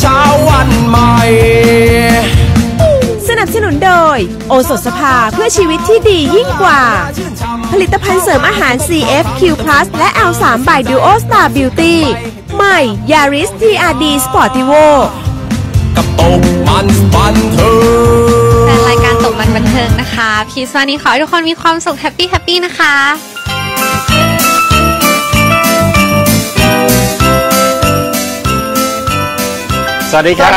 เช้าวันใหม่ สนับสนุนโดย โอสถสภาเพื่อชีวิตที่ดียิ่งกว่า ผลิตภัณฑ์เสริมอาหาร CFQ Plus และ L3 by Duo Star Beauty ใหม่ Yaris TRD Sportivo กับตกมันบันเทิแฟนงรายการตกมันบันเทิงนะคะ พีซวันนี้ขอให้ทุกคนมีความสุขแฮปปี้แฮปปี้นะคะ วัสดีครั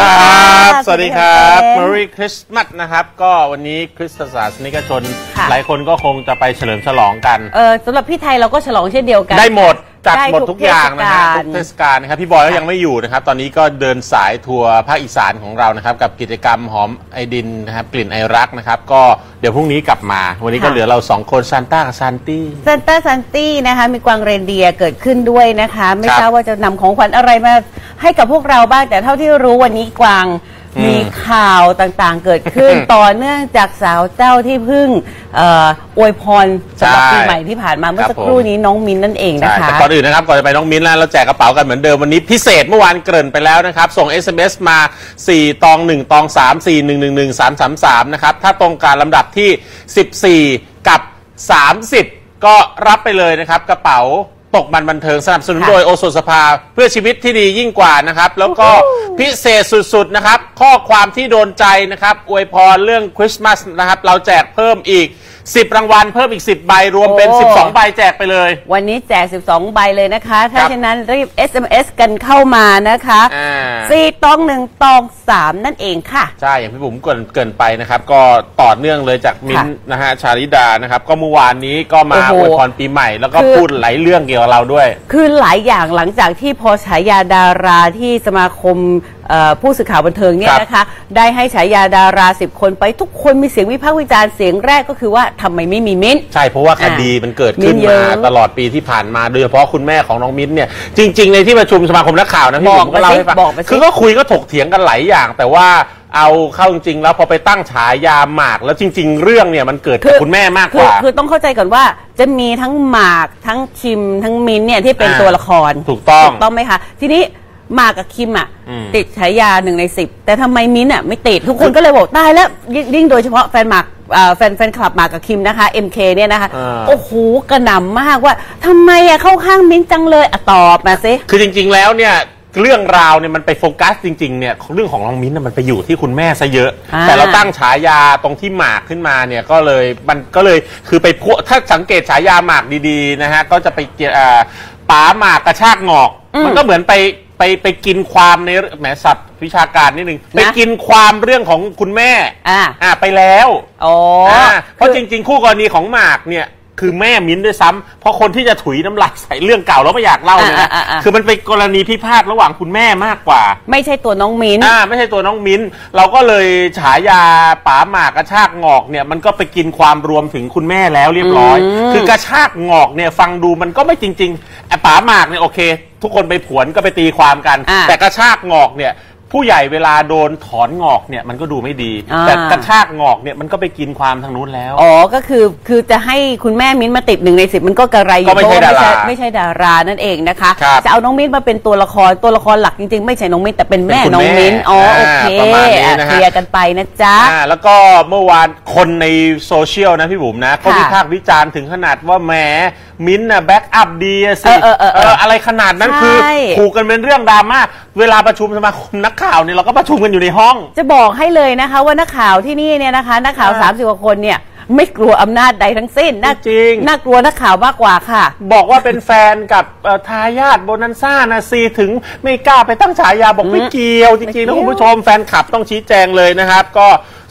บ สวัสดีครับ Merry Christmas นะครับ ก็วันนี้คริสตศาสนิกชน ค่ะ หลายคนก็คงจะไปเฉลิมฉลองกัน เออสำหรับพี่ไทยเราก็ฉลองเช่นเดียวกัน ได้หมดจัดได้หมดทุกอย่างนะฮะเทศกาลทุกเทศกาลนะครับพี่บอยก็ยังไม่อยู่นะครับ ตอนนี้ก็เดินสายทัวร์ภาคอีสานของเรานะครับ กับกิจกรรมหอมไอดินนะครับกลิ่นไอรักนะครับ ก็เดี๋ยวพรุ่งนี้กลับมา วันนี้ก็เหลือเราสองคนซานต้ากับซานตี้ซานต้าซันตี้นะคะ มีกวางเรนเดียร์เกิดขึ้นด้วยนะคะ ไม่ครับทราบว่าจะนำของขวัญอะไรมาให้กับพวกเราบ้างแต่เท่าที่รู้วันนี้กวางอื มมีข่าวต่างๆเกิดขึ้น ต่อเนื่องจากสาวเจ้าที่เพึ่งเอ่ออวยพรสำหรับใช่ปีใหม่ที่ผ่านมาเมื่อสักครับผมครู่นี้น้องมินนั่นเองนะใช่คะแต่ก่อนอื่นนะครับก่อนจะไปน้องมิ้นท์แล้วเราแจกกระเป๋ากันเหมือนเดิมวันนี้พิเศษเมื่อวานเกริ่นไปแล้วนะครับ ส่ง SMS มา 4 ตอง 1 ตอง 3 4 1 1 1 3 3 3 นะครับ ถ้าตรงการลำดับที่ 14 กับ 30 ก็รับไปเลยนะครับกระเป๋า ตกมันบันเทิงสนับสนุนค่ะ โดยโอสถสภาเพื่อชีวิตที่ดียิ่งกว่านะครับ แล้วก็พิเศษสุดๆนะครับ ข้อความที่โดนใจนะครับ อวยพรเรื่องคริสต์มาสนะครับ เราแจกเพิ่มอีก 10 รางวัลเพิ่มอีก 10 ใบรวมเป็น โอ้ 12 ใบแจกไปเลย วันนี้แจก 12 ใบเลยนะคะ ถ้าครับ ฉะนั้นรีบ SMS กันเข้ามานะคะอ่า สี่ตองหนึ่งตองสามนั่นเองค่ะ ใช่ อย่างพี่บุ๋มเกรินเกรินไปนะครับ ก็ต่อเนื่องเลยจากมิ้นท์นะฮะชาลิดานะครับ ก็เมื่อวานนี้ก็มาโอ้อโหวยพรปีใหม่ แล้วก็คือ พูดหลายเรื่องเกี่ยวกับเราด้วย คือหลายอย่างหลังจากที่พอฉายาดาราที่สมาคม เอ่อผู้สื่อข่าวบันเทิงเนี่คยรับนะคะ ได้ให้ฉายาดาราสิบคนไปทุกคนมีเสียงวิพากษ์วิจารณ์เสียงแรกก็คือว่าทำไมไม่มีมิ้นท์ ใช่เพราะว่าคดีมันเกิดขึ้นมิ้นท์เยมาอะตลอดปีที่ผ่านมาโดยเฉพาะคุณแม่ของน้องมิ้นท์เนี่ยจริง ๆ ในที่ประชุมสมาคมนักข่าวนะพี่บบุ๋อกมก็เล่าให้ฟังมาสิบอกมาสิ คือก็คุยก็ถกเถียงกันหลายอย่าง แต่ว่าเอาเข้าจริงๆแล้วพอไปตั้งฉายาหมาก แล้วจริง ๆ เรื่องเนี่ยมันเกิดกับคุณแม่มากกว่า คือคือต้องเข้าใจก่อนว่าจะมีทั้งหมากทั้งคิมทั้งมิ้นท์เนี่ยที่เป็นอ่าตัวละครถูกต้อง ถูกต้องไหมคะ ทีนี้ห มากกับคิมอะ อืม ติดฉายาหนึ่งในสิบแต่ทำไมมิ้นท์อะไม่ติดทุกคนก็เลยบอกได้แล้วยิ่งยิ่งโดยเฉพาะแฟนหมากเอ่อแฟนแฟนคลับหมากกับคิมนะคะ MK เนี่ยนะคะ อ่า โอ้โหกระหน่ำมากว่าทำไมอะเข้าข้างมิ้นท์จังเลยอะตอบมาสิ คือจริงๆ แล้วเนี่ยเรื่องราวเนี่ยมันไปโฟกัสจริงๆเนี่ยเรื่องของน้องมิ้นท์น่ะมันไปอยู่ที่คุณแม่ซะเยอะ อ่า แต่เราตั้งฉายาตรงที่หมากขึ้นมาเนี่ยก็เลยมันก็เลยคือไปพวถ้าสังเกตฉายาหมากดีๆนะฮะก็จะไปเกี่ยวอ่าป๋าหมากกระชากงอก มันก็เหมือนไป ไปไปกินความในแหมสัตว์วิชาการนิดนึงไปกินความเรื่องของคุณแม่อ่า อ่าไปแล้วอ๋ออาเพราะคือจริง ๆ คู่กรณีของหมากเนี่ย คือแม่มิ้นท์ด้วยซ้ำเพราะคนที่จะถุยน้ำลายใส่เรื่องเก่าแล้วไม่อยากเล่าเลยนะอ่าอ่าอ่า คือมันเป็นกรณีพิพาทระหว่างคุณแม่มากกว่า ไม่ใช่ตัวน้องมิ้นท์อ่าไม่ใช่ตัวน้องมิ้นท์เราก็เลยฉายาป๋าหมากกระชากงอกเนี่ยมันก็ไปกินความรวมถึงคุณแม่แล้วเรียบร้อยคือกระชากงอกเนี่ยฟังดูมันก็ไม่จริงๆไอ้ป๋าหมากเนี่ยโอเค ทุกคนไปผวนก็ไปตีความกัน อ่าแต่กระชากงอกเนี่ย ผู้ใหญ่เวลาโดนถอนงอกเนี่ยมันก็ดูไม่ดี อ่า แต่กระชากงอกเนี่ยมันก็ไปกินความทางนู้นแล้ว อ๋อ ก็คือ คือจะให้คุณแม่มิ้นท์มาติดหนึ่งในสิบมันก็กระไรอยู่ก็ไม่ใช่เพระว่ดาราไม่ใช่ดารานั่นเองนะคะ ครับจะเอาน้องมิ้นท์มาเป็นตัวละคร ตัวละครหลักจริงๆ ไม่ใช่น้องมิ้นท์แต่เป็นแม่เป็นคุณน้องมิ้นท์แม่อ๋อโออ่าเคประมาณนี้อะนะฮะ เคลียร์กันไปนะจ๊ะ อ่าแล้วก็เมื่อวานคนในโซเชียลนะพี่บุ๋มนะก็ค่ะวิพากษ์วิจารณ์ถึงขนาดว่าแหม มิ้นท์น่ะแบ็กอัพดีอะสิเออเออเออเอออะไรขนาดนั้นใช่คือถูกกันเป็นเรื่องดราม่าเวลาประชุมสมาคมนักข่าวเนี่ยเราก็ประชุมกันอยู่ในห้อง จะบอกให้เลยนะคะว่านักข่าวที่นี่เนี่ยนะคะ นักข่าว อ่าสามสิบกว่าคนเนี่ย ไม่กลัวอำนาจใดทั้งสิ้นน่าจริง น่ากลัวนักข่าวมากกว่าค่ะ บอกว่าเป็นแฟนกับเอ่อทายาทโบนันซ่านะซีถึงไม่กล้าไปตั้งฉายาบอกไม่เกี่ยวจริงๆนะไม่เกี่ยวคุณผู้ชมแฟนคลับต้องชี้แจงเลยนะครับ ก็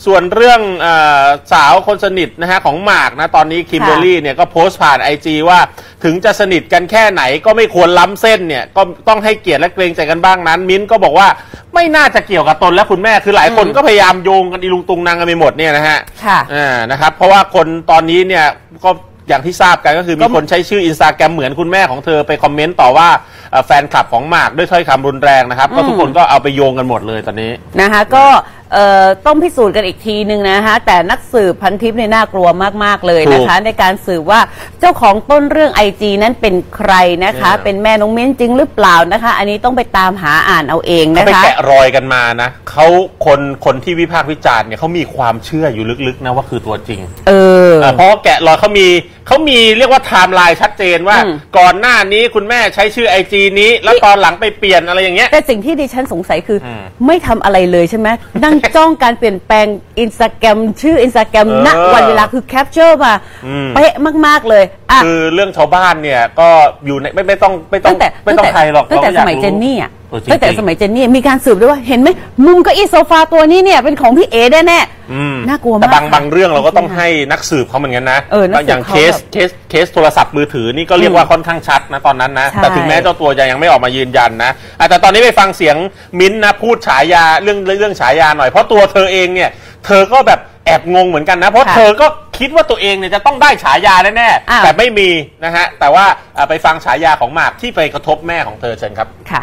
ส่วนเรื่องเออสาวคนสนิทนะฮะของหมากนะตอนนี้คิมเบอร์รี่เนี่ยก็โพสต์ผ่านไอจว่าถึงจะสนิทกันแค่ไหนก็ไม่ควรล้ำเส้นเนี่ยก็ต้องให้เกียรติและเกรงใจกันบ้างนั้น มิ้นท์ก็บอกว่าไม่น่าจะเกี่ยวกับตนและคุณแม่คือหลายคนก็พยายามโยงกันอีลุงตุงนางกันไปหมดเนี่ยนะฮะค่ะอ่านะครับเพราะว่าคนตอนนี้เนี่ยก็อย่างที่ทราบกันก็คือมีคนใช้ชื่ออินสตาแกรมเหมือนคุณแม่ของเธอไปคอมเมนต์ต่อว่าเอ่อแฟนคลับของหมากด้วยถ้อยคำรุนแรงนะครับ ก็ทุกคนก็เอาไปโยงกันหมดเลยตอนนี้นะคะก็ เอ่อต้องพิสูจน์กันอีกทีหนึ่งนะฮะแต่นักสืบพันทิพย์เนี่ยน่ากลัวมาก ๆ เลยนะคะ ในการสืบว่าเจ้าของต้นเรื่องไอจีนั้นเป็นใครนะคะเนี่ยเป็นแม่น้องมิ้นจริงหรือเปล่านะคะ อันนี้ต้องไปตามหาอ่านเอาเองเขานะไปคะแกะรอยกันมานะเขาคนคนที่วิพากษ์วิจารณ์เนี่ยเขามีความเชื่ออยู่ลึกๆนะว่าคือตัวจริง เออ เออเพราะว่าแกะรอยเขามี เขามีเรียกว่าไทม์ไลน์ชัดเจนว่า อืม ก่อนหน้านี้คุณแม่ใช้ชื่อไอจีนี้ แล้วตอนหลังไปเปลี่ยนอะไรอย่างเงี้ย แต่สิ่งที่ดิฉันสงสัยคืออมไม่ทำอะไรเลยใช่ไหม นั่งจ้องการเปลี่ยนแปลงอินสตาแกรมชื่ออินสตาแกรมเออณวันเวลาคือแคปเจอร์มาอืม เป๊ะมาก ๆ เลยอะคือเรื่องชาวบ้านเนี่ยก็อยู่ในไม่ไม่ต้องไม่ต้องตั้งแต่ไม่ต้องใครหรอกตั้งแต่ราก็อสยาก มัยรู้เจนนี่อะเออจริงๆ ตั้งแต่สมัยเจนนี่มีการสืบด้วยว่าเห็นไหมมุมเก้าอี้โซฟาตัวนี้เนี่ยเป็นของพี่เอ๋แน่ๆอืมน่ากลัวมากแต่บางค่ะบางเรื่องเราก็ต้องให้นักสืบเขาเหมือนกันนะเออนักสืบอย่างเขาเคสแบบเคสเคสโทรศัพท์มือถือนี่ก็เรียกว่าค่อนข้างชัดนะตอนนั้นนะใช่แต่ถึงแม้เจ้าตัวจะยังไม่ออกมายืนยันนะอะแต่ตอนนี้ไปฟังเสียงมิ้นท์นะพูดฉายาเรื่องเรื่องฉายาหน่อยเพราะตัวเธอเองเนี่ย เธอก็แบบแอบงงเหมือนกันนะ เพราะค่ะเธอก็คิดว่าตัวเองเนี่ยจะต้องได้ฉายาแน่อ้าวๆแต่ไม่มีนะฮะแต่ว่าอะไปฟังฉายาของหมากที่ไปกระทบแม่ของเธอเชิญครับค่ะ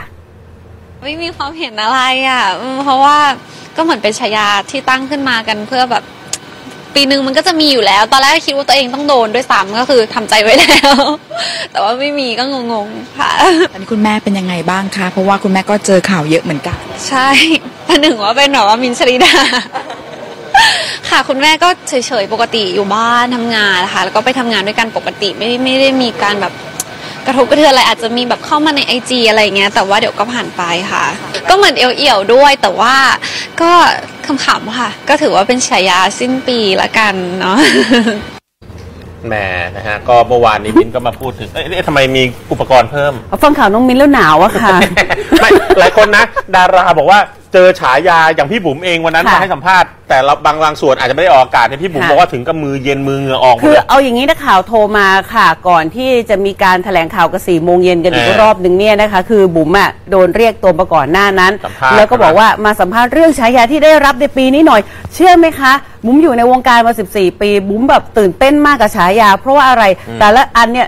ไม่มีความเห็นอะไรอะอืมเพราะว่าก็เหมือนเป็นฉายาที่ตั้งขึ้นมากันเพื่อแบบ ปีหนึ่งมันก็จะมีอยู่แล้ว ตอนแรกคิดว่าตัวเองต้องโดนด้วยซ้ำก็คือทำใจไว้แล้ว แต่ว่าไม่มีก็งงๆค่ะ ตอนนี้คุณแม่เป็นยังไงบ้างคะ เพราะว่าคุณแม่ก็เจอข่าวเยอะเหมือนกัน ใช่ประหนึ่งว่าเป็นแบบว่ามินท์ชริดา ค่ะคุณแม่ก็เฉยๆ ปกติอยู่บ้านทำงานนะคะแล้วก็ไปทำงานด้วยกันปกติไม่ได้ไม่ได้มีการแบบ กระทบกระเทือนอะไรอาจจะมีแบบเข้ามาในไอจีอะไรอย่างเงี้ยแต่ว่าเดี๋ยวก็ผ่านไปค่ะ ก็เหมือนเอี่ยวๆด้วย แต่ว่าก็ขำๆค่ะ ก็ถือว่าเป็นฉายาสิ้นปีละกันเนาะแหมนะฮะก็เมื่อวานนี้มิ้นท์ก็มาพูดถึงเอ๊ะเอ๊ะทำไมมีอุปกรณ์เพิ่มฟังข่าวน้องมิ้นแล้วหนาวอะค่ะไม่หลายคนนะ ดาราบอกว่าเจอฉายาอย่างพี่บุ๋มเองวันนั้นค่ะมาให้สัมภาษณ์แต่เราบางบางส่วนอาจจะไม่ได้ออกอากาศเนี่ยพี่บุ๋มค่ะ บอกว่าถึงกับมือเย็นมือเหงื่อออกหมดคือเลย เอาอย่างนี้นักข่าวโทรมาค่ะก่อนที่จะมีการแถลงข่าวกันสี่โมงเย็นกันอีกเออรอบหนึ่งเนี่ยนะคะ คือบุ๋มอะโดนเรียกตัวมาก่อนหน้านั้น สัมภาษณ์แล้วก็บอกว่ามาสัมภาษณ์เรื่องฉายาที่ได้รับในปีนี้หน่อย เชื่อไหมคะบุ๋มอยู่ในวงการมา 14 ปีบุ๋มแบบตื่นเต้นมากกับฉายา เพราะว่าอะไรแต่ละอันเนี่ย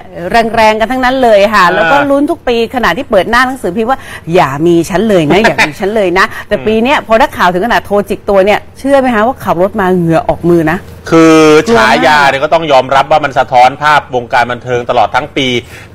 แรงๆกันทั้งนั้นเลยค่ะ แล้วก็ลุ้นทุกปีขณะที่เปิดหน้าหนังสือพิมพ์ว่าอย่ามีฉันเลยนะอย่ามีฉันเลยนะ แต่ปีเนี้ยพอนักข่าวถึงขนาดโทรจิกตัวเนี่ยเชื่อไหมคะว่าขับรถมาเหงื่อออกมือนะ คือฉายาเนี่ยก็ต้องยอมรับว่ามันสะท้อนภาพวงการบันเทิงตลอดทั้งปี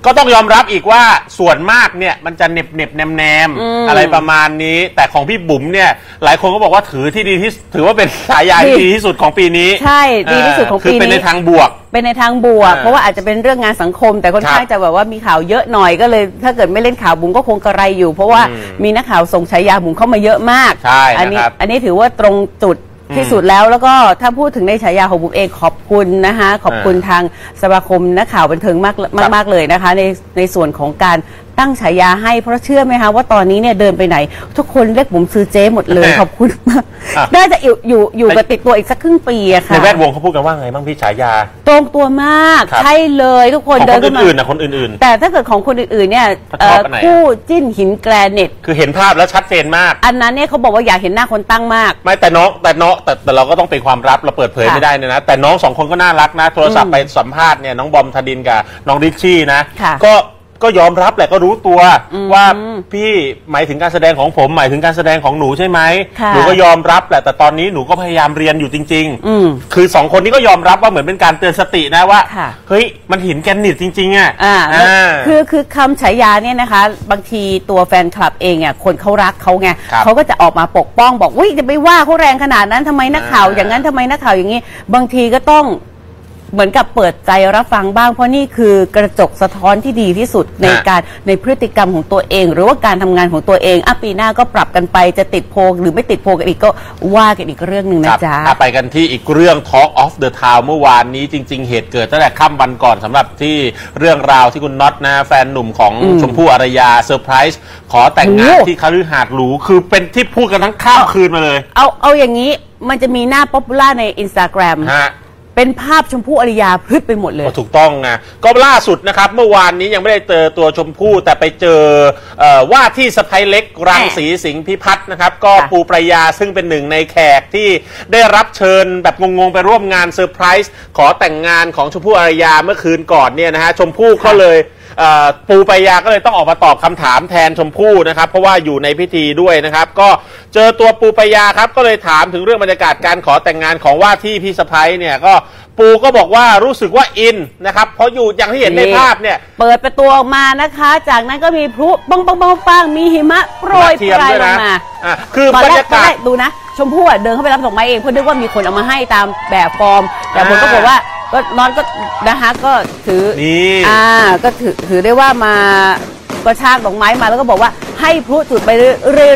ก็ต้องยอมรับอีกว่าส่วนมากเนี่ยมันจะเหน็บเน็บแนมแนมๆอะไรประมาณนี้ แต่ของพี่บุ๋มเนี่ย หลายคนก็บอกว่าถือที่ดีที่ถือว่าเป็นฉายาที่ดีดีที่สุดของปีนี้ใช่ดีที่สุดของคือปีนี้เป็นในทางบวก เป็นในทางบวกเออเพราะว่าอาจจะเป็นเรื่องงานสังคม แต่ค่อนข้างครับจะแบบว่ามีข่าวเยอะหน่อยก็เลย ถ้าเกิดไม่เล่นข่าวบุ๋มก็คงกระไรอยู่ เพราะว่าอืมมีนักข่าวส่งฉายาบุ๋มเข้ามาเยอะมาก ใช่อันี้นะครับอันนี้ถือว่าตรงจุดอืม ที่สุดแล้วแล้วก็ถ้าพูดถึงในฉายาของบุ๋มเองขอบคุณนะคะขอบคุณทางสมาคมนักข่าวบันเทิงมากมากมากเลยนะคะในในส่วนของการตั้งฉายาให้เพราะเชื่อไหมคะว่าตอนนี้เนี่ยเดินไปไหน ทุกคนเรียกบุ๋มซื้อเจ๊หมดเลย ขอบคุณมากอะ น่าจะอยู่อยู่อยู่กับติดตัวอีกสักครึ่งปีอะค่ะในแวดวงเขาพูดกันว่าไงบ้างพี่ฉายา ตรงตัวมาก ครับ ใช่เลยทุกคนของเดิคนนขึ้นมา อื่นๆนะคนอื่น แต่ถ้าเกิดของคนอื่นๆเนี่ยเขาชเอ่อบออันไหนอะ คู่จิ้นหินแกรนิต ๆ คือเห็นภาพแล้วชัดเจนมาก อันนั้นเนี่ยเขาบอกว่าอยากเห็นหน้าคนตั้งมาก ไม่แต่น้องแต่น้องแต่แต่เราก็ต้องเป็นความลับเราเปิดเผยค่ะไม่ได้เนี่ยนะ แต่น้องสองคนก็น่ารักนะ โทรศัพท์ไปสัมภาษณ์เนี่ยน้องบอมธดินกับน้องดิชชี่นะ ค่ะก็ ก็ยอมรับแหละก็รู้ตัวอืมว่าพี่หมายถึงการแสดงของผม หมายถึงการแสดงของหนูใช่ไหมค่ะหนูก็ยอมรับแหละแต่ตอนนี้หนูก็พยายามเรียนอยู่จริงอืมคือสองคนนี้ก็ยอมรับว่าเหมือนเป็นการเตือนสตินะว่าค่ะเฮ้ยมันหินแกรนิตจริง ๆอะอ่าแล้วอ่าคือคือคำฉายาเนี่ยนะคะ บางทีตัวแฟนคลับเองอะคนเขารักเขาไงครับเขาก็จะออกมาปกป้องบอกวิจะไปว่าเขาแรงขนาดนั้นทำไมนักข่าวอ่าอย่างนั้นทำไมนักข่าวอย่างนี้ บางทีก็ต้อง เหมือนกับเปิดใจรับฟังบ้าง เพราะนี่คือกระจกสะท้อนที่ดีที่สุดในการในพฤติกรรมของตัวเอง หรือว่าการทำงานของตัวเองอะปีหน้าก็ปรับกันไปจะติดโพลหรือไม่ติดโพลกันอีกก็ว่ากันอีกเรื่องหนึ่งคนะรับจ๊ะอะไปกันที่อีกเรื่อง Talk of the Town เมื่อวานนี้จริง ๆ เหตุเกิดตั้งแต่ค่ำวันก่อนสำหรับที่เรื่องราวที่คุณน็อตนะแฟนหนุ่มของอืมชมพู่อารยาเซอร์ไพรส์ขอแต่งงานโอ้ที่คฤหาสน์หรูคือเป็นที่พูดกันทั้งข้ามคืนมาเลย เอาเอาอย่างนี้มันจะมีหน้าป๊อปปูล่าในอินสตาแกรมฮะ เป็นภาพชมพู่อริยาพรึดไปหมดเลยก็ถูกต้องนะก็ล่าสุดนะครับ เมื่อวานนี้ยังไม่ได้เจอตัวชมพู่แต่ไปเจอเออว่าที่สะพ้ยเล็กรังสีสิงห์พิพัฒน์นะครับ ก็ค่ะปูปรายาซึ่งเป็นหนึ่งในแขกที่ได้รับเชิญแบบงงๆ ไปร่วมงานเซอร์ไพรส์ขอแต่งงานของชมพู่อารยาเมื่อคืนก่อนเนี่ยนะฮะชมพู่ก็เลยเอ่อ ปูปายาก็เลยต้องออกมาตอบคำถามแทนชมพู่นะครับ เพราะว่าอยู่ในพิธีด้วยนะครับ ก็เจอตัวปูปายาครับก็เลยถามถึงเรื่องบรรยากาศการขอแต่งงานของว่าที่พี่สะพ้ยเนี่ยก็ปูก็บอกว่ารู้สึกว่าอินนะครับ เพราะอยู่อย่างที่เห็นในภาพเนี่ย เปิดประตูออกมานะคะ จากนั้นก็มีพลุปังปังปังปังมีหิมะโปรยเทียมปลายด้วยลนะงมาอะคือบตอนบรแรรกยาตอนกาแรศกดูนะ ชมพู่อะเดินเข้าไปรับดอกไม้เองเพราะนึกว่ามีคนเอามาให้ตามแบบฟอร์ม แต่ผลก็บอกว่า ก็น้อนก็นะคะก็ถือนี่ อ่าก็ถือถือได้ว่ามาก็ชากดอกไม้มาแล้วก็บอกว่า ให้พลุจุดไปเ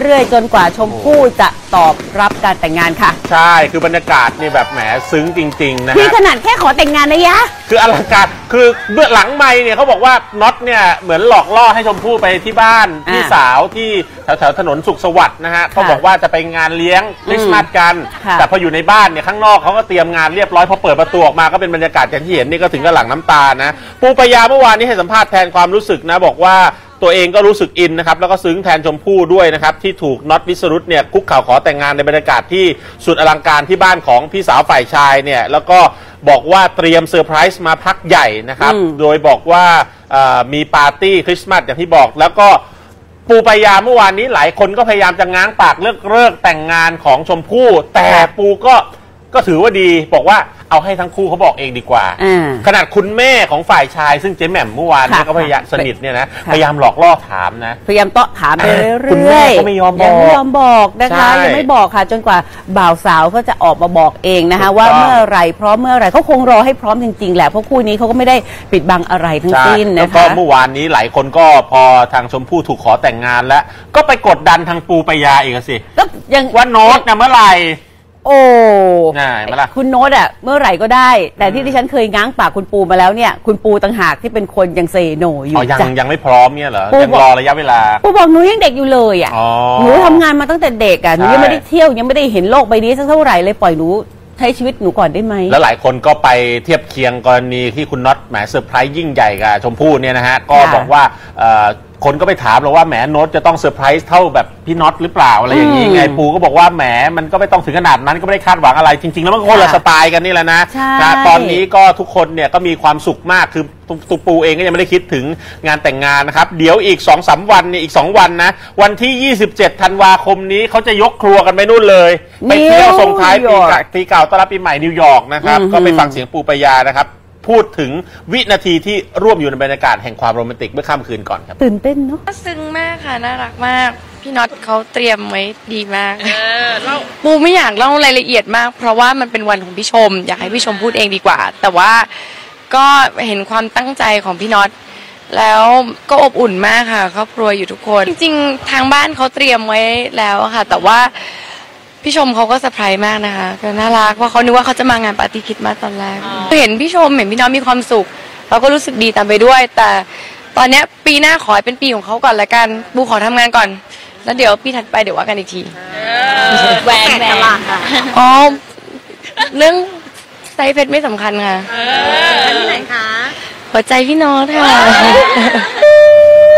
รื่อยๆ จนกว่าชมพู่จะตอบรับการแต่งงานค่ะ ใช่คือบรรยากาศนี่แบบแหมซึ้งจริง ๆ นะพี่ฮะขนาดแค่ขอแต่งงานนะยะ คืออลังการคือเบื้องหลังไม่เนี่ยเขาบอกว่าน็อตเนี่ยเหมือนหลอกล่อให้ชมพู่ไปที่บ้านอ่าพี่สาวที่แถวแถวๆถนนสุขสวัสดิ์นะฮะเขาบอกว่าจะไปงานเลี้ยงคริสต์มาสกัน ค่ะ แต่พออยู่ในบ้านเนี่ยข้างนอกเขาก็เตรียมงานเรียบร้อยพอเปิดประตูออกมาก็เป็นบรรยากาศอย่างที่เห็นนี่ก็ถึงกับหลังน้ำตานะปูปายาเมื่อวานนี้ให้สัมภาษณ์แทนความรู้สึกนะบอกว่าตัวเองก็รู้สึกอินนะครับแล้วก็ซึ้งแทนชมพู่ด้วยนะครับ ที่ถูกน็อตวิสรุตเนี่ยคุกเข่าขอแต่งงานในบรรยากาศที่สุดอลังการที่บ้านของพี่สาวฝ่ายชายเนี่ยแล้วก็บอกว่าเตรียมเซอร์ไพรส์มาพักใหญ่นะครับอืมโดยบอกว่าเอ่อมีปาร์ตี้คริสต์มาสอย่างที่บอกแล้วก็ปูปายาเมื่อวานนี้หลายคนก็พยายามจะง้างปากเลิกเลิกแต่งงานของชมพู่ แต่ปูก็ก็ถือว่าดีบอกว่า เอาให้ทั้งคู่เขาบอกเองดีกว่า อ่าขนาดคุณแม่ของฝ่ายชาย ซึ่งเจ๊แหม่มเมื่อวานเนี่ยค่ะก็พยายามสนิทเนี่ยนะค่ะ พยายามหลอกล่อถามนะ พยายามเตาะถามไปเรื่อยๆคุณแม่ก็ไม่ยอมบอกยังไม่ยอมบอกนะคะ ใช่ยังไม่บอกค่ะจนกว่าบ่าวสาวก็จะออกมาบอกเองนะคะ ถูกต้องว่าเมื่อไหรพร้อมเมื่อไหรเขาคงรอให้พร้อมจริงๆแหละเพราะคู่นี้เขาก็ไม่ได้ปิดบังอะไรทั้งใช่สิ้นแล้วนะก็คะ เมื่อวานนี้หลายคนก็พอทางชมพู่ถูกขอแต่งงานแล้ว ก็ไปกดดันทางปูปายาอีกอะสิ ก็ยัง ว่าโน้ตนะเมื่อไหร่ โอ้น่าเห็นไหมล่ะ คุณโน้ตอะเมื่อไหร่ก็ได้ แต่ที่ดิฉันเคยง้างปากคุณปูมาแล้วเนี่ย คุณปูต่างหากที่เป็นคนยังเซโนอยู่อ๋อยังจ้ะ ยังไม่พร้อมเนี่ยเหรอ ปูยังบอก รอระยะเวลา ปูบอกหนูยังเด็กอยู่เลยอะอ๋อหนูทำงานมาตั้งแต่เด็กอะหนูยังใช่ไม่ได้เที่ยวยังไม่ได้เห็นโลกใบนี้สักเท่าไหร่เลยปล่อยหนูใช้ชีวิตหนูก่อนได้ไหม แล้วหลายคนก็ไปเทียบเคียงกรณีที่คุณน็อตแหมเซอร์ไพรส์ยิ่งใหญ่กับชมพู่เนี่ยนะฮะ ก็ค่ะบอกว่าเอ่อ คนก็ไปถามเราว่าแหมโน้ตจะต้องเซอร์ไพรส์เท่าแบบพี่น็อตหรือเปล่าอะไรอย่างนี้อืมไงปูก็บอกว่าแหมมันก็ไม่ต้องถึงขนาดนั้นก็ไม่ได้คาดหวังอะไรจริง ๆ แล้วมันก็คนละค่ะสไตล์กันนี่แหละนะใช่ นะตอนนี้ก็ทุกคนเนี่ยก็มีความสุขมากคือตุตุปูเองก็ยังไม่ได้คิดถึงงานแต่งงานนะครับ เดี๋ยวอีก2อสาวันเนี่ยอีก 2 วันนะ วันที่ 27ธันวาคมนี้เขาจะยกครัวกันไปนู่นเลยไปเที่ยวส่งท้ายปีนิวยอร์กเก่าปีเก่าต้อนรับปีใหม่นิวยอร์กนะครับอือหือก็ไปฟังเสียงปูปายานะครับ พูดถึงวินาทีที่ร่วมอยู่ในบรรยากาศแห่งความโรแมนติกเมื่อค่ำคืนก่อนครับตื่นเต้นเนาะก็ซึ้งมากค่ะน่ารักมาก พี่น็อตเขาเตรียมไว้ดีมากปูไม่อยากเล่ารายละเอียดมาก เพราะว่ามันเป็นวันของพี่ชม อยากให้พี่ชมพูดเองดีกว่า แต่ว่าก็เห็นความตั้งใจของพี่น็อตแล้วก็อบอุ่นมากค่ะครอบครัวอยู่ทุกคน จริงๆ ทางบ้านเขาเตรียมไว้แล้วอะค่ะ แต่ว่า พี่ชมเขาก็เซอร์ไพรส์มากนะคะก็น่ารักเพราะเขานึกว่าเขาจะมางานปาร์ตี้คริดมาสตอนแรกเห็นพี่ชมเห็นพี่น็อตมีความสุข เราก็รู้สึกดีตามไปด้วย แต่ตอนเนี้ยปีหน้าขอให้เป็นปีของเขาก่อนละกันบูขอทำงานก่อน แล้วเดี๋ยวปีถัดไปเดี๋ยวว่ากันอีกทีแหวนแหวนอ๋อเรื่องไซส์เพชรไม่สำคัญค่ะที่ไหนคะหัวใจพี่โน้ตค่ะ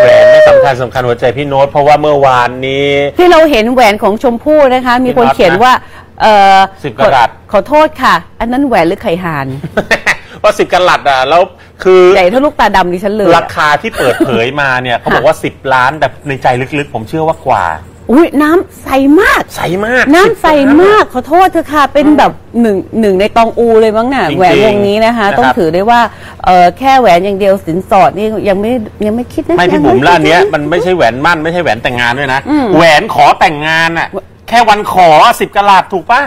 แหวนไม่สำคัญสำคัญหัวใจพี่โน้ตเพราะว่าเมื่อวานนี้ ที่เราเห็นแหวนของชมพู่นะคะ มีคนพี่น็อตนะเขียนว่าเออสิบกะรัต ขอขอโทษค่ะ อันนั้นแหวนหรือไข่ห่าน ว่าสิบกะลัดอะแล้วคือใหญ่เท่าลูกตาดำดิฉันเลยราคาที่เปิดเผยมาเนี่ยเขาบอกว่า 10 ล้านแต่ในใจลึกๆ ผมเชื่อว่ากว่า อุ้ยน้ำใสมาก ใสมากน้ำใส10มากขอโทษเธอะค่ะ เป็นแบบหนึ่งหนึ่งในตองอูเลยมั้งน่ะจริงๆแหวนวงนี้นะคะ นะครับ ต้องถือได้ว่าเออแค่แหวนอย่างเดียวสินสอดนี่ยังไม่ยังไม่คิดนะไม่พี่ยังบุ๋มคิดแล้วอันเนี้ย มันไม่ใช่แหวนมั่นไม่ใช่แหวนแต่งงานด้วยนะอืมแหวนขอแต่งงานอะแค่วันขอสิบกะลัดถูกป่ะ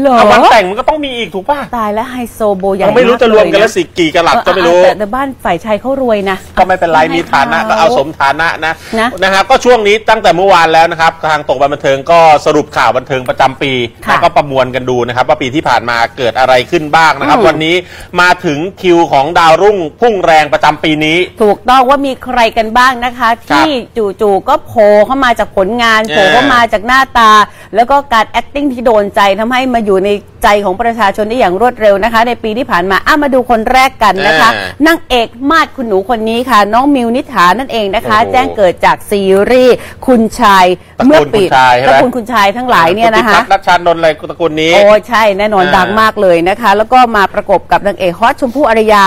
เหรอแต่วันแต่งมันก็ต้องมีอีกถูกป่ะตายแล้วไฮโซโบใหญ่เราไม่รู้จะรวมกันแล้วากเยสิกี่กะลัดเออก็ไม่รู้ แต่แต่บ้านฝ่ายชายเขารวยนะ ก็ไม่เป็นไรให้มีฐานะเขาก็เอาสมฐานะนะนะนะครับก็ช่วงนี้ตั้งแต่เมื่อวานแล้วนะครับ ทางตกบันเทิงก็สรุปข่าวบันเทิงประจำปีค่ะแล้วก็ประมวลกันดูนะครับ ว่าปีที่ผ่านมาเกิดอะไรขึ้นบ้างนะครับ อืม วันนี้มาถึงคิวของดาวรุ่งพุ่งแรงประจำปีนี้ ถูกต้องว่ามีใครกันบ้างนะคะ ครับที่จู่ๆก็โผล่เข้ามาจากผลงานเออโผล่เข้ามาจากหน้าตา แล้วก็การ acting ที่โดนใจทำให้มาอยู่ในใจของประชาชนได้อย่างรวดเร็วนะคะ ในปีที่ผ่านมาอะมาดูคนแรกกันนะคะเออนางเอกมาดคุณหนูคนนี้ค่ะ น้องมิวนิษฐานั่นเองนะคะโอ้โหแจ้งเกิดจากซีรีส์คุณชายตระกูลเมื่อปีคุณชายใช่ไหมตระกูลคุณชายทั้งหลายเนี่ยนะคะณพิพัฒนัชชานนท์อะไรตระกูลนี้โอ้ใช่แน่นอนอ่าดังมากเลยนะคะ แล้วก็มาประกบกับนางเอกฮอตชมพู่อารยา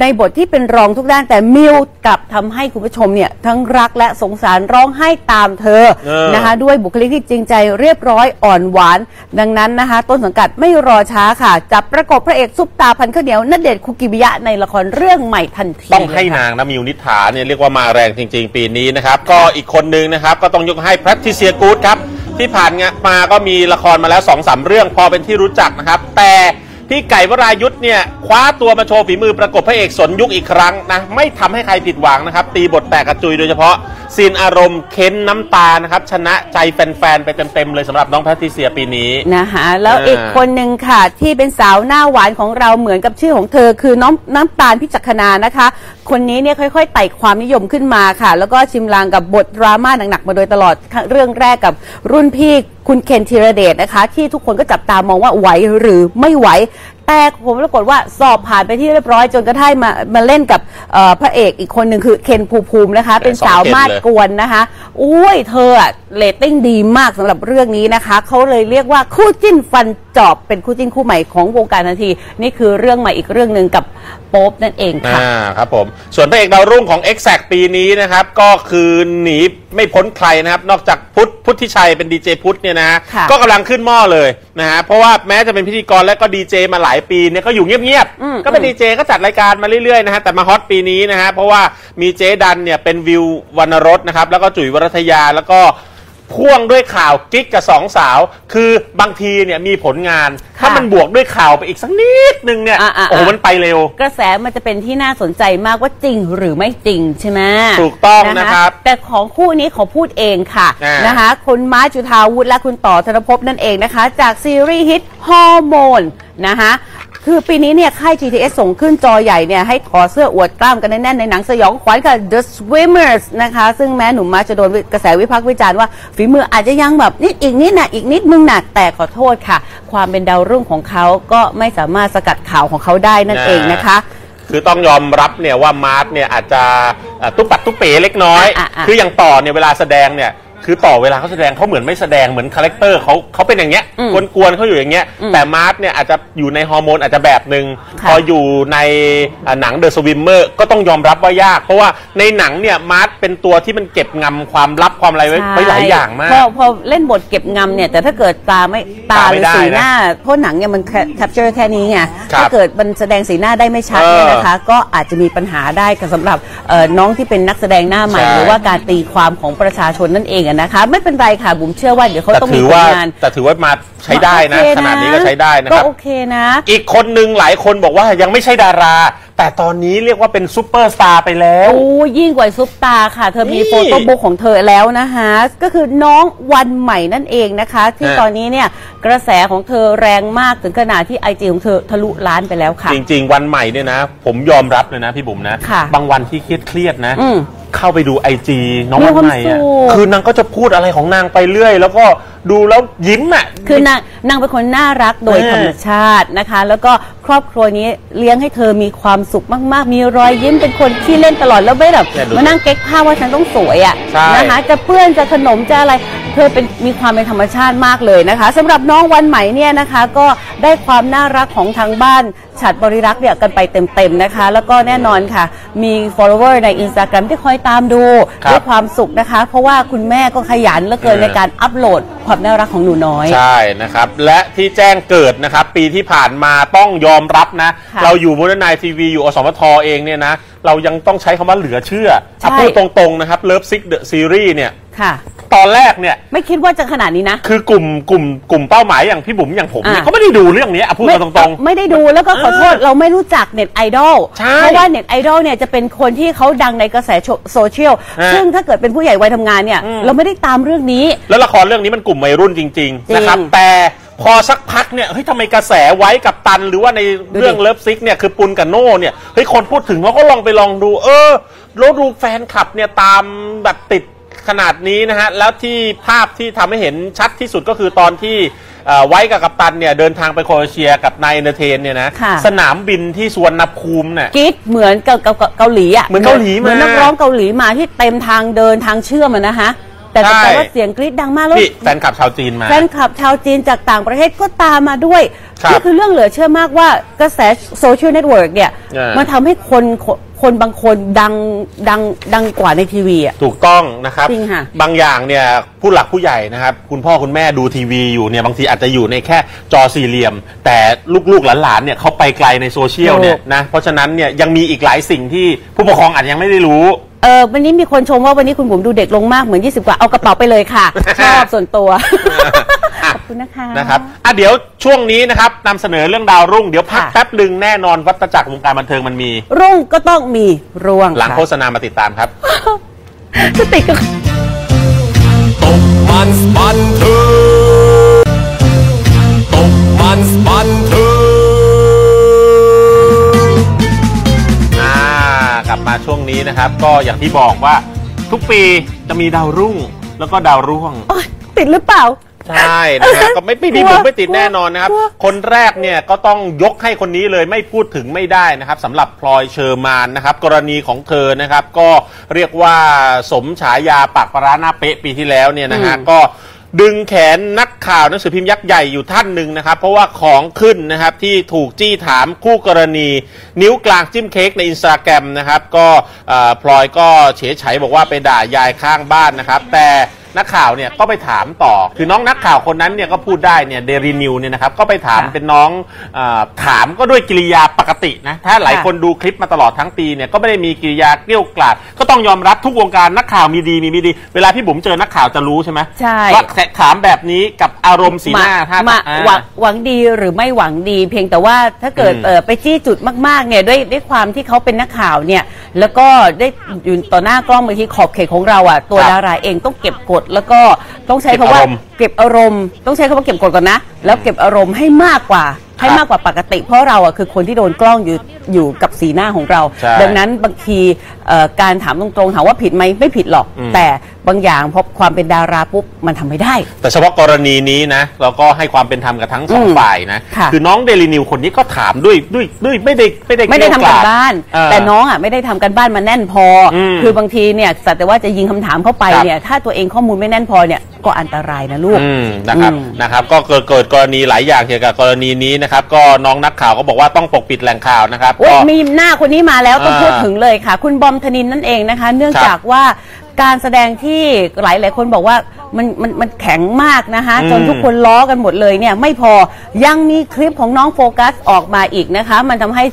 ในบทที่เป็นรองทุกด้านแต่มิวกลับทำให้คุณผู้ชมเนี่ย ทั้งรักและสงสารร้องไห้ตามเธอเออ นะคะ ด้วยบุคลิกที่จริงใจเรียบร้อยอ่อนหวาน ดังนั้นนะคะ ต้นสังกัดไม่รอช้าค่ะ จับประกบพระเอกซุปตาพันข้าวเหนียวณเดชน์คุกิมิยะในละครเรื่องใหม่ทันทีต้องให้เลยค่ะ นางนะมิวนิษฐาเนี่ยเรียกว่ามาแรงจริง ๆ ปีนี้นะครับ ก็อีกคนนึงนะครับ ก็ต้องยกให้แพทริเซียกูดครับ ที่ผ่านงานมาก็มีละครมาแล้ว2อสเรื่องพอเป็นที่รู้จักนะครับ แต่ พี่ไก่วรายุทธ์เนี่ยคว้าตัวมาโชว์ฝีมือประกบพระเอกสนยุคอีกครั้งนะไม่ทำให้ใครผิดหวังนะครับ ตีบทแตกกระจุยโดยเฉพาะซีนอารมณ์เค้นน้ำตานะครับ ชนะใจแฟนๆ ไปเต็มๆ เลยสำหรับน้องแพทริเซียปีนี้นะคะแล้วอ,อีกคนหนึ่งค่ะ ที่เป็นสาวหน้าหวานของเราเหมือนกับชื่อของเธอ คือน้องน้ำตาลพิจักขณานะคะ คนนี้เนี่ยค่อยๆไต่ความนิยมขึ้นมาค่ะ แล้วก็ชิมลางกับบทดราม่าหนักๆมาโดยตลอดเรื่องแรกกับรุ่นพี่คุณเคนธีรเดชนะคะ ที่ทุกคนก็จับตามองว่าไหวหรือไม่ไหว แต่ผมปรากฏว่าสอบผ่านไปที่เรียบร้อยจนกระทั่งมามาเล่นกับเอ่อพระเอกอีกคนหนึ่งคือเคนภูมิภูมินะคะ เป็นสาวมาดกวนนะคะอุ้ยเธออะเรตติ้งดีมากสำหรับเรื่องนี้นะคะเขาเลยเรียกว่าคู่จิ้นฟันจอบเป็นคู่จิ้นคู่ใหม่ของวงการทันที นี่คือเรื่องใหม่อีกเรื่องหนึ่งกับโป๊ปนั่นเองค่ะ อ่าครับผมส่วนพระเอกดาวรุ่งของ e x a c t ปีนี้นะครับ ก็คือหนีไม่พ้นใครนะครับ นอกจากพุทธพุทธิชัยเป็นดีเจพุทธเนี่ยนะฮะค่ะ ก็กำลังขึ้นหม้อเลยนะฮะเพราะว่าแม้จะเป็นพิธีกรและก็ดีเจมาหลายปีเนี่ยก็อยู่เงียบอืมๆก็เป็นดีเจก็จัดรายการมาเรื่อยๆนะฮะแต่มาฮอตปีนี้นะฮะเพราะว่ามีเจ๊ดันเนี่ยเป็นวิววรรณรสนะครับแล้วก็จุ๋ยวรัตยาแล้วก็ พ่วงด้วยข่าวกิ๊กกับสองสาว คือบางทีเนี่ยมีผลงาน ถ้ามันบวกด้วยข่าวไปอีกสักนิดนึงเนี่ย อ่าๆๆโอ้โหมันไปเร็ว กระแสมันจะเป็นที่น่าสนใจมากว่าจริงหรือไม่จริงใช่ไหมถูกต้องนะครับแต่ของคู่นี้ขอพูดเองค่ะอ่านนะคะคุณม้าจุธาวุฒิและคุณต่อธนภพนั่นเองนะคะ จากซีรีส์ฮิตฮอร์โมนนะคะ คือปีนี้เนี่ยค่าย GTS ส่งขึ้นจอใหญ่เนี่ยให้ขอเสื้ออวดกล้ามกันแน่นๆในหนังสยองขวัญกับ The Swimmers นะคะ ซึ่งแม้หนุ่มมาจะโดนกระแสวิพากษ์วิจารณ์ว่า ฝีมืออาจจะยังแบบนิดอีกนิดนะอีกนิดมึงหนักแต่ขอโทษค่ะ ความเป็นดาวรุ่งของเขาก็ไม่สามารถสกัดข่าวของเขาได้นั่นเองนะคะ คือต้องยอมรับเนี่ยว่ามาร์ทเนี่ยอาจจะเอ่อตุ๊บปัดตุ๊บเป๋เล็กน้อยอะอะคืออย่างต่อเนี่ยเวลาแสดงเนี่ย คือต่อเวลาเขาแสดงเขาเหมือนไม่แสดงเหมือนคาแรคเตอร์เขาเขาเป็นอย่างเงี้ยกวนๆเขาอยู่อย่างเงี้ยแต่มาร์ทเนี่ยอาจจะอยู่ในฮอร์โมนอาจจะแบบหนึ่งค่ะพออยู่ในอะหนังเดอะสวิมเมอร์ก็ต้องยอมรับว่ายาก เพราะว่าในหนังเนี่ยมาร์ทเป็นตัวที่มันเก็บงำความลับความอะไรไว้ไว้หลายอย่างมากพอพอเล่นบทเก็บงำเนี่ย แต่ถ้าเกิดตาไม่ตาตาหไม่รือได้สีนะหน้า เพราะหนังเนี่ยมันแคปเจอร์แค่นี้ไงครับถ้าเกิดมันแสดงสีหน้าได้ไม่ชัดเนี่ยเออนะคะ ก็อาจจะมีปัญหาได้กับสำหรับเอ่อน้องที่เป็นนักแสดงหน้าใหม่ ใช่ หรือว่าการตีความของประชาชนนั่นเองอะนะคะไม่เป็นไรค่ะบุ๋มเชื่อว่าเดี๋ยวเขาแต่ต้องถืมีอผว่าลงาน แต่ถือว่ามาใช้ได้นะ โอเคขนาดนี้ก็ใช้ได้นะคก็รับ โอเคนะ อีกคนหนึ่งหลายคนบอกว่ายังไม่ใช่ดารา แต่ตอนนี้เรียกว่าเป็นซูเปอร์สตาร์ไปแล้ว โอ้ยิ่งกว่าซุปตาค่ะ เธอมีนี่ โฟโต้บุ๊กของเธอแล้วนะคะก็คือน้องวันใหม่นั่นเองนะคะ ที่ฮะตอนนี้เนี่ยกระแสของเธอแรงมากถึงขนาดที่ไอจีของเธอทะลุล้านไปแล้วค่ะ จริง ๆ วันใหม่เนี่ยนะ ผมยอมรับเลยนะพี่บุ๋มนะ ค่ะบางวันที่เครียดเครียดๆนะ อืมเข้าไปดูไอจีน้องมีวันความใหม่อะสุขคือนางก็จะพูดอะไรของนางไปเรื่อย แล้วก็ ดูแล้วยิ้มอะ คือนางนางเป็นคนน่ารักโดยเออ ธรรมชาตินะคะ แล้วก็ครอบครัวนี้เลี้ยงให้เธอมีความสุขมาก ๆ มีรอยยิ้มเป็นคนที่เล่นตลอดแล้วไม่แบบเนี่ยดูมานั่งเก๊กผ้าว่าฉันต้องสวยอะใช่ นะคะจะเปื้อนจะขนมจะอะไร เธอเป็นมีความเป็นธรรมชาติมากเลยนะคะสำหรับน้องวันใหม่เนี่ยนะคะ ก็ได้ความน่ารักของทางบ้านฉัดบริรักษ์เนี่ยกันไปเต็ม ๆ นะคะ แล้วก็แน่นอนค่ะ มี follower ใน Instagram ที่คอยตามดูครับ ด้วยความสุขนะคะ เพราะว่าคุณแม่ก็ขยันเหลือเกินเออในการอัปโหลดความน่ารักของหนูน้อย ใช่นะครับ และที่แจ้งเกิดนะครับ ปีที่ผ่านมาต้องยอมรับนะ ค่ะเราอยู่มูลนายทีวีอยู่อสมทเองเนี่ยนะ เรายังต้องใช้คำว่าเหลือเชื่อใช่ อะพูดตรงๆนะครับเลิฟซิกเดอะซีรีส์เนี่ย ค่ะ ตอนแรกเนี่ย ไม่คิดว่าจะขนาดนี้นะ คือกลุ่มกลุ่มกลุ่มเป้าหมายอย่างพี่บุ๋มอย่างผมเนี่ยอะเขาไม่ได้ดูเรื่องนี้อะพูดไม่กันตรงๆไม่ได้ดูแล้วก็ขอโทษเราไม่รู้จักเน็ตไอดอลใช่เพราะว่าเน็ตไอดอลเนี่ยจะเป็นคนที่เขาดังในกระแสโซเชียลฮะซึ่งถ้าเกิดเป็นผู้ใหญ่วัยทำงานเนี่ย อืม เราไม่ได้ตามเรื่องนี้แล้วละครเรื่องนี้มันกลุ่มวัยรุ่นจริงๆนะครับจริงแต่พอสักพักเนี่ยเฮ้ยทำไมกระแสไว้กับตัน หรือว่าในเรื่องดูดิ เลิฟซิกเนี่ยคือปุนกับโน่เนี่ยเฮ้ยคนพูดถึงเราก็ลองไปลองดู เออแล้วดูแฟนคลับเนี่ยตามแบบติด ขนาดนี้นะฮะแล้วที่ภาพที่ทำให้เห็นชัดที่สุดก็คือตอนที่เอ่อไว้กับกัปตันเนี่ยเดินทางไปโครเอเชียกับนายเอนเตอร์เทนเนี่ยนะค่ะสนามบินที่สวนภูมิเนี่ยกรีดเหมือนกับเกาเกาเกาหลีอะเหมือนเกาหลีมาเหมือนนักร้องเกาหลีมาที่เต็มทางเดินทางเชื่อมอะนะคะ แต่ใช่แต่ว่าเสียงกรี๊ดดังมากแล้ว นี่แฟนคลับชาวจีนมา แฟนคลับชาวจีนจากต่างประเทศก็ตามมาด้วยครับนี่คือเรื่องเหลือเชื่อมากว่ากระแสโซเชียลเน็ตเวิร์กเนี่ยเออมันทำให้คนคนคนบางคนดังดังดังกว่าในทีวีอะ ถูกต้องนะครับ จริงค่ะบางอย่างเนี่ยผู้หลักผู้ใหญ่นะครับ คุณพ่อคุณแม่ดูทีวีอยู่เนี่ยบางทีอาจจะอยู่ในแค่จอสี่เหลี่ยม แต่ลูกๆหลานๆเนี่ยเขาไปไกลในโซเชียลเนี่ยนะเพราะฉะนั้นเนี่ยยังมีอีกหลายสิ่งที่ผู้ปกครองอาจจะยังไม่ได้รู้ เออวันนี้มีคนชมว่าวันนี้คุณบุ๋มดูเด็กลงมากเหมือน 20 กว่า เอากระเป๋าไปเลยค่ะ ชอบส่วนตัว ขอบคุณนะคะนะครับอะเดี๋ยวช่วงนี้นะครับนำเสนอเรื่องดาวรุ่ง เดี๋ยวพักค่ะแป๊บหนึ่งแน่นอนวัตจักรวงการบันเทิงมันมี รุ่งก็ต้องมีร่วงหลังค่ะโฆษณามาติดตามครับจะติดกับตกมันบันเทิงตกมันบันเทิง มาช่วงนี้นะครับ ก็อย่างที่บอกว่าทุกปีจะมีดาวรุ่งแล้วก็ดาวร่วง โอ๊ยติดหรือเปล่า ใช่นะฮะก็ไม่ไม่มีกลัผวมไม่ติดแน่นอนนะครับกลัวคนแรกเนี่ยก็ต้องยกให้คนนี้เลยไม่พูดถึงไม่ได้นะครับสำหรับพลอยเชอร์มานนะครับ กรณีของเธอนะครับ ก็เรียกว่าสมฉายาปากปลาร้าหน้าเป๊ะปีที่แล้วเนี่ยนะฮะก็ ดึงแขนนักข่าวหนังสือพิมพ์ยักษ์ใหญ่อยู่ท่านหนึ่งนะครับ เพราะว่าของขึ้นนะครับที่ถูกจี้ถามคู่กรณี นิ้วกลางจิ้มเค้กในอินสตาแกรมนะครับ ก็พลอยก็เฉยเฉบอกว่าไปด่ายายข้างบ้านนะครับ แต่ นักข่าวเนี่ยก็ไปถามต่อ คือน้องนักข่าวคนนั้นเนี่ยก็พูดได้เนี่ยเดรีนิวเนี่ยนะครับก็ไปถามค่ะเป็นน้องเออถามก็ด้วยกิริยาปกตินะถ้าหลายค่ะคนดูคลิปมาตลอดทั้งปีเนี่ยก็ไม่ได้มีกิริยาเกลี้ยวกล่อมก็ต้องยอมรับทุกวงการนักข่าวมีดีมีไม่ดี เวลาพี่บุ๋มเจอนักข่าวจะรู้ใช่ไหมใช่ ว่าถามแบบนี้กับอารมณ์สีหน้าท่ามาอ่หวังหวังดีหรือไม่หวังดี เพียงแต่ว่าถ้าเกิดอืมเออไปจี้จุดมากๆเนี่ยด้วยด้วยความที่เขาเป็นนักข่าวเนี่ย แล้วก็ได้อยู่ต่อหน้ากล้องบางทีขอบเขตของเราอะตัวครับดาราเองต้องเก็บกด แล้วก็ต้องใช้คำว่าเก็บอารมณ์ เก็บอารมณ์ ต้องใช้คำว่าเก็บกดก่อนนะ แล้วเก็บอารมณ์ให้มากกว่า ให้ครับมากกว่าปกติ เพราะเราอะคือคนที่โดนกล้องอยู่อยู่กับสีหน้าของเรา ใช่ดังนั้นบางทีเอ่อการถามตรงๆ ถามว่าผิดไหมไม่ผิดหรอก อืม แต่บางอย่างพอความเป็นดาราปุ๊บมันทำไม่ได้ แต่เฉพาะกรณีนี้นะเราก็ให้ความเป็นธรรมกับทั้งสองอืมฝ่ายนะค่ะ อน้องเดลินิวคนนี้ก็ถามด้วยด้วยด้วยไม่ได้ไม่ได้ไม่ได้เกทำลี้กัยนกล่อมบ้าน เออ แต่น้องอะไม่ได้ทำกันบ้านมาแน่นพออมคือบางทีเนี่ยสัตว์แต่ว่าจะยิงคำถามเข้าไปครับ เนี่ยถ้าตัวเองข้อมูลไม่แน่นพอเนี่ยก็อันตรายนะลูก อืมนะครับอืม นะครับก็เกิดเกิดกรณีหลายอย่างเกี่ยวกับกรณีนี้นะครับ ก็น้องนักข่าวก็บอกว่าต้องปกปิดแหล่งข่าวนะครับโอ้ยก็ มีหน้าคนนี้มาแล้วต้องอ่าพูดถึงเลยค่ะ คุณบอมธนินนั่นเองนะคะ เนื่องครับจากว่าการแสดงที่หลายหลายๆคนบอกว่ามันมันมันแข็งมากนะคะ อืมจนทุกคนล้อกันหมดเลยเนี่ยไม่พอยังมีคลิปของน้องโฟกัสออกมาอีกนะคะ มันทำให้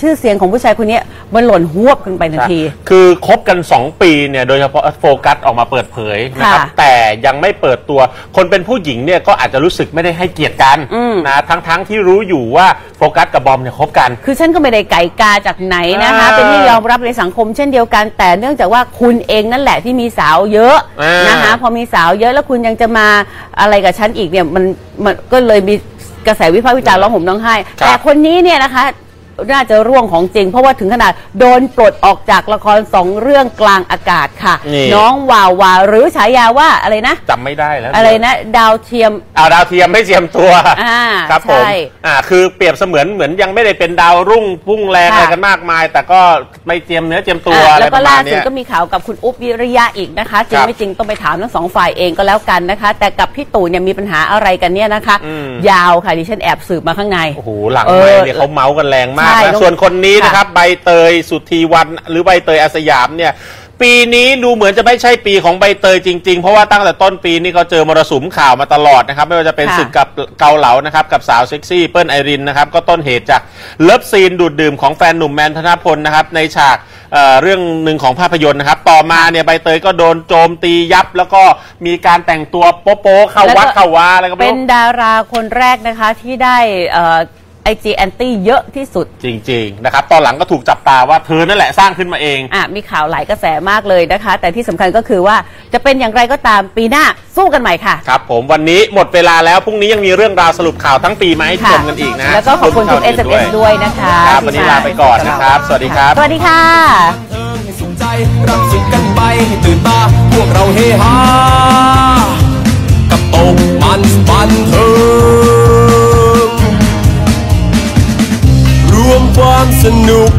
ชื่อเสียงของผู้ชายคนนี้มันหล่นหวบกันไปทันที คือคบกัน 2 ปีเนี่ยโดยเฉพาะโฟกัสออกมาเปิดเผยนะครับค่ะแต่ยังไม่เปิดตัว คนเป็นผู้หญิงเนี่ยก็อาจจะรู้สึกไม่ได้ให้เกียรติกันอืม นะทั้งทั้งที่รู้อยู่ว่าโฟกัสกับบอมเนี่ยคบกัน คือฉันก็ไม่ได้ไก่กาจากไหนนะคะ อ่าเป็นที่ยอมรับในสังคมเช่นเดียวกัน แต่เนื่องจากว่าคุณเองนั่นแหละที่มีสาวเยอะอ่านนะคะ พอมีสาวเยอะแล้วคุณยังจะมาอะไรกับฉันอีกเนี่ยมันมันก็เลยมีกระแสวิพากษ์วิจารณ์ร้องห่มร้องไห้ ครับ แต่คนนี้เนี่ยนะคะ น่าจะร่วงของจริง เพราะว่าถึงขนาดโดนปลดออกจากละครสองเรื่องกลางอากาศค่ะ นี่ น้องวาวาหรือฉายาว่าอะไรนะ จำไม่ได้แล้วอะไรนะ ดาวเทียม เอาดาวเทียมไม่เทียมตัวอ่าครับผมใช่ อ่าคือเปรียบเสมือนเหมือนยังไม่ได้เป็นดาวรุ่งพุ่งแรงค่ะ อะไรกันมากมาย แต่ก็ไม่เจียมเนื้อเจียมตัวอะอะไรแล้วปก็ระมาล่าณสุเนี้ดย ก็มีข่าวกับคุณอุ๊บวิริยะอีกนะคะ จริคงรับไม่จริงต้องไปถามทั้งสองฝ่ายเองก็แล้วกันนะคะ แต่กับพี่ตู่เนี่ยมีปัญหาอะไรกันเนี่ยนะคะ อืม ยาวค่ะดิฉันแอบสืบมาข้างใน โอ้โหหลังเอไมอค์เนี่ยเขาเมาส์กันแรงมากใช่นะต้องส่วนคนนี้ค่ะนะครับใบเตยสุธีวันหรือใบเตยอาสยามเนี่ยปีนี้ดูเหมือนจะไม่ใช่ปีของใบเตยจริงๆ เพราะว่าตั้งแต่ต้นปีนี่ก็เจอมรสุมข่าวมาตลอดนะครับ ไม่ว่าจะเป็นค่ะศึกกับเกาเหลานะครับกับสาวเซ็กซี่เปิ้ลไอรินนะครับก็ต้นเหตุจากเลิฟซีนดูดดื่มของแฟนหนุ่มแมนธนพลนะครับในฉากเอ่อเรื่องหนึ่งของภาพยนตร์นะครับ ต่อมาเนี่ยใบเตยก็โดนโจมตียับ แล้วก็มีการแต่งตัวโป๊ะๆเข้าวัดเข้าวาอะไรก็ไม่เป็นรู้ดาราคนแรกนะคะที่ได้ ไอจีแอนตี้เยอะที่สุด จริง ๆ นะครับ ตอนหลังก็ถูกจับตาว่าเธอนั่นแหละสร้างขึ้นมาเอง อะมีข่าวหลายกระแสมากเลยนะคะ แต่ที่สำคัญก็คือว่าจะเป็นอย่างไรก็ตามปีหน้าสู้กันใหม่ค่ะ ครับผมวันนี้หมดเวลาแล้ว พรุ่งนี้ยังมีเรื่องราวสรุปข่าวทั้งปีมาให้ชมกันอีกนะแล้วก็ขอบคุณทุกรวมถึงข่าว SMS ด้วยนะคะครับที่วันนี้มลาไปก่อนนะครับสวัสดีครับ สวัสดีค่ะเทิงให้สุขใจรักสุขกันไปให้ตื่นตาพวกเราเฮฮากับตกมันบันเทิง ความสนุก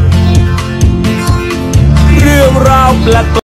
เรื่องราวแปลก